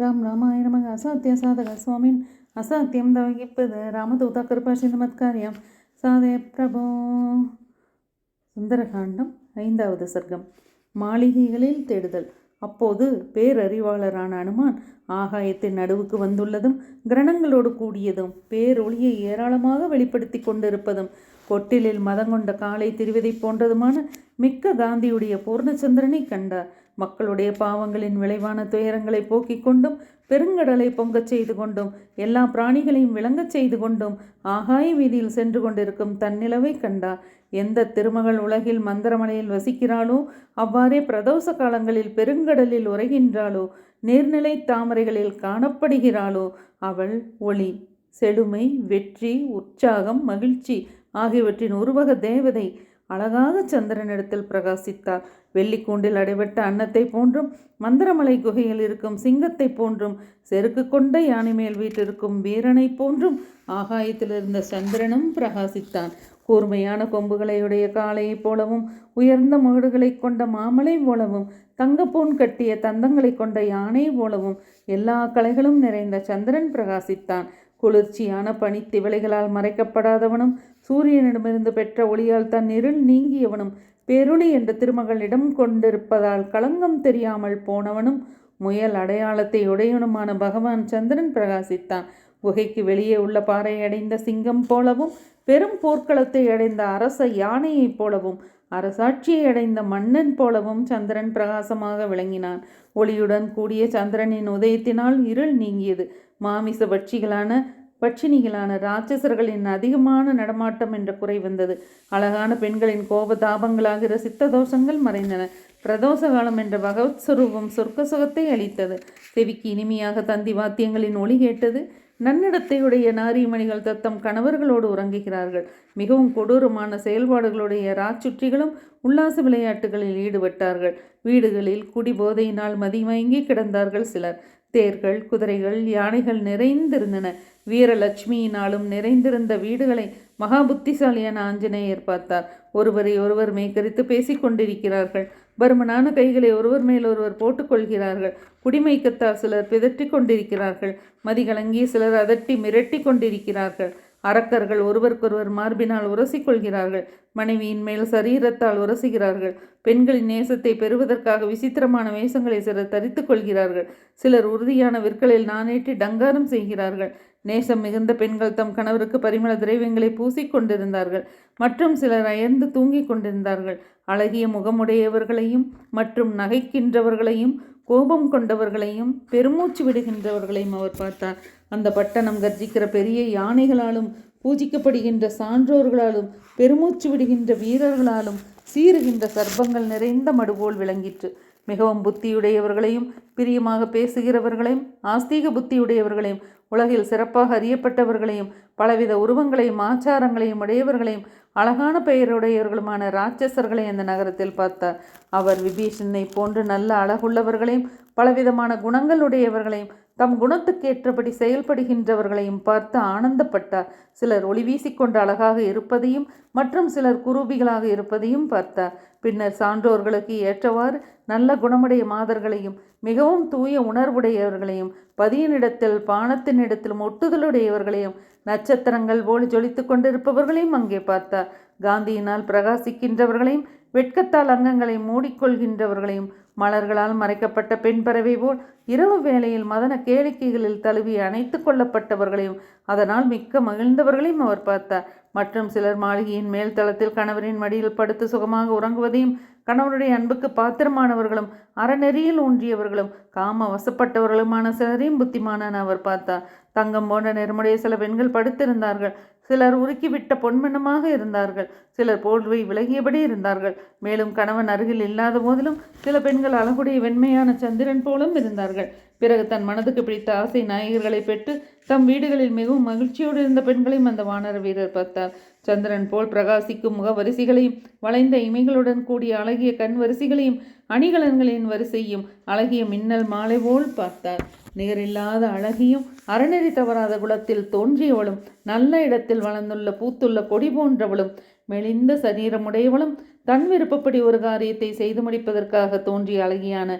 ராம் ராமாய நமக அசாத்திய சாதக சுவாமின் அசாத்தியம் தவகிப்பது ராமதூதா கிருபாஷி நமத்காரியம் சாதே பிரபோ சுந்தரகாண்டம் ஐந்தாவது சர்க்கம்। மாளிகைகளில் தேடுதல்। அப்போது பேரறிவாளரான அனுமான் ஆகாயத்தின் நடுவுக்கு வந்துள்ளதும் கிரணங்களோடு கூடியதும் பேரொளியை ஏராளமாக வெளிப்படுத்தி கொண்டிருப்பதும் கொட்டிலில் மதங்கொண்ட காலை திருவதை போன்றதுமான மிக்க காந்தியுடைய பூர்ணச்சந்திரனை கண்டார். மக்களுடைய பாவங்களின் விளைவான துயரங்களை போக்கிக் கொண்டும் பெருங்கடலை பொங்கச் செய்து கொண்டும் எல்லா பிராணிகளையும் விளங்கச் செய்து கொண்டும் ஆகாய வீதியில் சென்று கொண்டிருக்கும் தன்னிலவை கண்டார். எந்த திருமகள் உலகில் மந்திரமலையில் வசிக்கிறாளோ அவ்வாறே பிரதோஷ காலங்களில் பெருங்கடலில் உரைகின்றாளோ நீர்நிலை தாமரைகளில் காணப்படுகிறாளோ அவள் ஒளி செழுமை வெற்றி உற்சாகம் மகிழ்ச்சி ஆகியவற்றின் உருவக தேவதை அழகாக சந்திரனிடத்தில் பிரகாசித்தாள் வெள்ளிக்கூண்டில் அடைபட்ட அன்னத்தை போன்றும் மந்திரமலை குகையில் இருக்கும் சிங்கத்தை போன்றும் செருக்கு கொண்ட யானை மேல் வீட்டிருக்கும் வீரனை போன்றும் ஆகாயத்தில் இருந்த சந்திரனும் பிரகாசித்தான். கூர்மையான கொம்புகளையுடைய காளையைப் போலவும் உயர்ந்த முகடுகளைக் கொண்ட மாமலை போலவும் தங்கப்பூன் கட்டிய தந்தங்களை கொண்ட யானை போலவும் எல்லா கலைகளும் நிறைந்த சந்திரன் பிரகாசித்தான். குளிர்ச்சியான பனித்திவளைகளால் மறைக்கப்படாதவனும் சூரியனிடமிருந்து பெற்ற ஒளியால் தன் இருள் நீங்கியவனும் பெருளி என்ற திருமகளிடம் கொண்டிருப்பதால் களங்கம் தெரியாமல் போனவனும் முயல் அடையாளத்தை உடையவனுமான பகவான் சந்திரன் பிரகாசித்தான். குகைக்கு வெளியே உள்ள பாறை அடைந்த சிங்கம் போலவும் பெரும் போர்க்களத்தை அடைந்த அரச யானையைப் போலவும் அரசாட்சியை அடைந்த மன்னன் போலவும் சந்திரன் பிரகாசமாக விளங்கினான். ஒளியுடன் கூடிய சந்திரனின் உதயத்தினால் இருள் நீங்கியது. மாமிச பட்சிகளான பட்சினிகளான ராட்சசர்களின் அதிகமான நடமாட்டம் என்ற குறை வந்தது. அழகான பெண்களின் கோபதாபங்களாகிற சித்த தோஷங்கள் மறைந்தன. பிரதோஷ காலம் என்ற பகவத் சுரூபம் சொர்க்க சுகத்தை அளித்தது. செவிக்கு இனிமையாக தந்தி வாத்தியங்களின் ஒளி கேட்டது. நன்னடத்தையுடைய நாரிமணிகள் தத்தம் கணவர்களோடு உறங்குகிறார்கள். மிகவும் கொடூரமான செயல்பாடுகளுடைய ராச்சுற்றிகளும் உல்லாச விளையாட்டுகளில் ஈடுபட்டார்கள். வீடுகளில் குடிபோதையினால் மதிமயங்கி கிடந்தார்கள் சிலர். தேர்கள் குதிரைகள் யானைகள் நிறைந்திருந்தன. வீரலட்சுமியினாலும் நிறைந்திருந்த வீடுகளை மகா புத்திசாலியான ஆஞ்சநேயர் பார்த்தார். ஒருவரை ஒருவர் மேய்கரித்து பேசிக் கொண்டிருக்கிறார்கள். பருமனான கைகளை ஒருவர் மேல் ஒருவர் போட்டுக்கொள்கிறார்கள் குடிமைக்கத்தால் சிலர் பிதற்றி கொண்டிருக்கிறார்கள். மதிகலங்கி சிலர் அதட்டி மிரட்டி கொண்டிருக்கிறார்கள். அரக்கர்கள் ஒருவருக்கொருவர் மார்பினால் உரசிக்கொள்கிறார்கள். மனைவியின் மேல் சரீரத்தால் உரசுகிறார்கள். பெண்களின் நேசத்தை பெறுவதற்காக விசித்திரமான வேஷங்களை சிலர் தரித்து கொள்கிறார்கள். சிலர் உறுதியான விற்களில் நானேற்றி டங்காரம் செய்கிறார்கள். நேசம் மிகுந்த பெண்கள் தம் கணவருக்கு பரிமள திரைவியங்களை பூசிக்கொண்டிருந்தார்கள் மற்றும் சிலர் அயர்ந்து தூங்கிக் கொண்டிருந்தார்கள். அழகிய முகமுடையவர்களையும் மற்றும் நகைக்கின்றவர்களையும் கோபம் கொண்டவர்களையும் பெருமூச்சு விடுகின்றவர்களையும் அவர் பார்த்தார். அந்த பட்டணம் கர்ஜிக்கிற பெரிய யானைகளாலும் பூஜிக்கப்படுகின்ற சான்றோர்களாலும் பெருமூச்சு விடுகின்ற வீரர்களாலும் சீறுகின்ற சர்ப்பங்கள் நிறைந்த மடுபோல் விளங்கிற்று. மிகவும் புத்தியுடையவர்களையும் பிரியமாக பேசுகிறவர்களையும் ஆஸ்தீக புத்தியுடையவர்களையும் உலகில் சிறப்பாக அறியப்பட்டவர்களையும் பலவித உருவங்களையும் ஆச்சாரங்களையும் உடையவர்களையும் அழகான பெயருடையவர்களுமான ராட்சசர்களை அந்த நகரத்தில் பார்த்தார். அவர் விபீஷனை போன்று நல்ல அழகுள்ளவர்களையும் பலவிதமான குணங்களுடையவர்களையும் தம் குணத்துக்கேற்றபடி செயல்படுகின்றவர்களையும் பார்த்து ஆனந்தப்பட்டார். சிலர் ஒளி வீசிக்கொண்டு அழகாக இருப்பதையும் மற்றும் சிலர் குரூபிகளாக இருப்பதையும் பார்த்தார். பின்னர் சான்றோர்களுக்கு ஏற்றவாறு நல்ல குணமுடைய மாதர்களையும் மிகவும் தூய உணர்வுடையவர்களையும் பதியனிடத்தில் பானத்தினிடத்திலும் ஒட்டுதலுடையவர்களையும் நட்சத்திரங்கள் போல் ஜொலித்து கொண்டிருப்பவர்களையும் அங்கே பார்த்தார். காந்தியினால் பிரகாசிக்கின்றவர்களையும் வெட்கத்தால் அங்கங்களை மூடிக்கொள்கின்றவர்களையும் மலர்களால் மறைக்கப்பட்ட பெண் பறவை போல் இரவு வேளையில் மதன கேளிக்கைகளில் தழுவி அணைத்து கொள்ளப்பட்டவர்களையும் அதனால் மிக்க மகிழ்ந்தவர்களையும் அவர் பார்த்தார். மற்றும் சிலர் மாளிகையின் மேல் தளத்தில் கணவரின் மடியில் படுத்து சுகமாக உறங்குவதையும் கணவனுடைய அன்புக்கு பாத்திரமானவர்களும் அறநெறியில் ஊன்றியவர்களும் காம வசப்பட்டவர்களுமான சிலரையும் புத்திமானான் அவர் பார்த்தார். தங்கம் போன்ற நெருமுடைய சில பெண்கள் படுத்திருந்தார்கள். சிலர் உருக்கிவிட்ட பொன்மனமாக இருந்தார்கள். சிலர் போர்வை விலகியபடி இருந்தார்கள். மேலும் கணவன் அருகில் இல்லாத போதிலும் சில பெண்கள் அழகுடைய வெண்மையான சந்திரன் போலும் இருந்தார்கள். பிறகு தன் மனதுக்கு பிடித்த ஆசை நாயகர்களை பெற்று தம் வீடுகளில் மிகவும் மகிழ்ச்சியோடு இருந்த பெண்களையும் அந்த வானர வீரர் பார்த்தார். சந்திரன் போல் பிரகாசிக்கும் முக வரிசைகளையும் வளைந்த இமைகளுடன் கூடிய அழகிய கண் வரிசைகளையும் அணிகலன்களின் வரிசையும் அழகிய மின்னல் மாலை போல் பார்த்தார். நிகரில்லாத அழகியும் அறநெறி தவறாத குலத்தில் தோன்றியவளும் நல்ல இடத்தில் வளர்ந்துள்ள பூத்துள்ள கொடி போன்றவளும் மெலிந்த சரீரமுடையவளும் தன் விருப்பப்படி ஒரு காரியத்தை செய்து முடிப்பதற்காக தோன்றிய அழகியான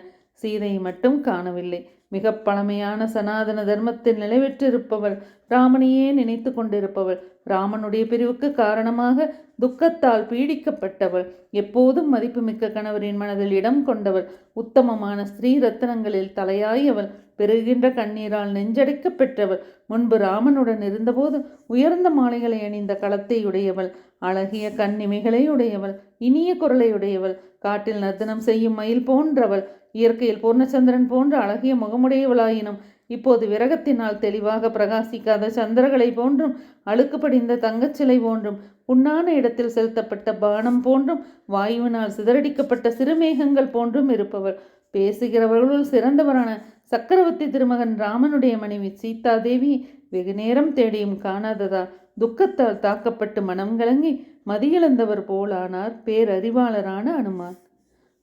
சீதையை மட்டும் காணவில்லை. மிக பழமையான சனாதன தர்மத்தில் நிலைபெற்றிருப்பவள் ராமனையே நினைத்து கொண்டிருப்பவள் ராமனுடைய பிரிவுக்கு காரணமாக துக்கத்தால் பீடிக்கப்பட்டவள் எப்போதும் மதிப்புமிக்க கணவரின் மனதில் இடம் கொண்டவள் உத்தமமான ஸ்ரீ ரத்தனங்களில் தலையாயவள் பெருகின்ற கண்ணீரால் நெஞ்சடைக்கப்பெற்றவள் முன்பு ராமனுடன் இருந்தபோது உயர்ந்த மாலைகளை அணிந்த களத்தை உடையவள் அழகிய கண்ணிமைகளை உடையவள் இனிய குரலை உடையவள் காட்டில் நர்த்தனம் செய்யும் மயில் போன்றவள். இயற்கையில் பூர்ணச்சந்திரன் போன்ற அழகிய முகமுடையவளாயினும் இப்போது விரகத்தினால் தெளிவாக பிரகாசிக்காத சந்திரகளை போன்றும் அழுக்கு படிந்த தங்கச்சிலை போன்றும் புண்ணான இடத்தில் செலுத்தப்பட்ட பானம் போன்றும் வாயுவினால் சிதறடிக்கப்பட்ட சிறுமேகங்கள் போன்றும் இருப்பவர் பேசுகிறவர்களுள் சிறந்தவரான சக்கரவர்த்தி திருமகன் ராமனுடைய மனைவி சீதாதேவி வெகு நேரம் தேடியும் காணாததால் துக்கத்தால் தாக்கப்பட்டு மனம் கலங்கி மதியிழந்தவர் போலானார் பேரறிவாளரான அனுமான்.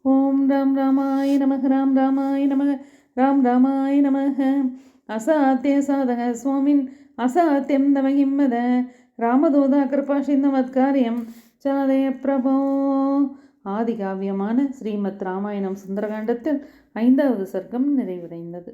ஓம் ராம் ராமாய நமக ராம் ராமாய நமக ராம் ராமாய நமக. அசாத்திய சாதக சுவாமின் அசாத்தியம் தமகிம்மத ராமதூதா கிருபாஷிந்தமத்காரியம் சாதய பிரபோ. ஆதிகாவியமான ஸ்ரீமத் ராமாயணம் சுந்தரகாண்டத்தில் ஐந்தாவது சர்க்கம் நிறைவடைந்தது.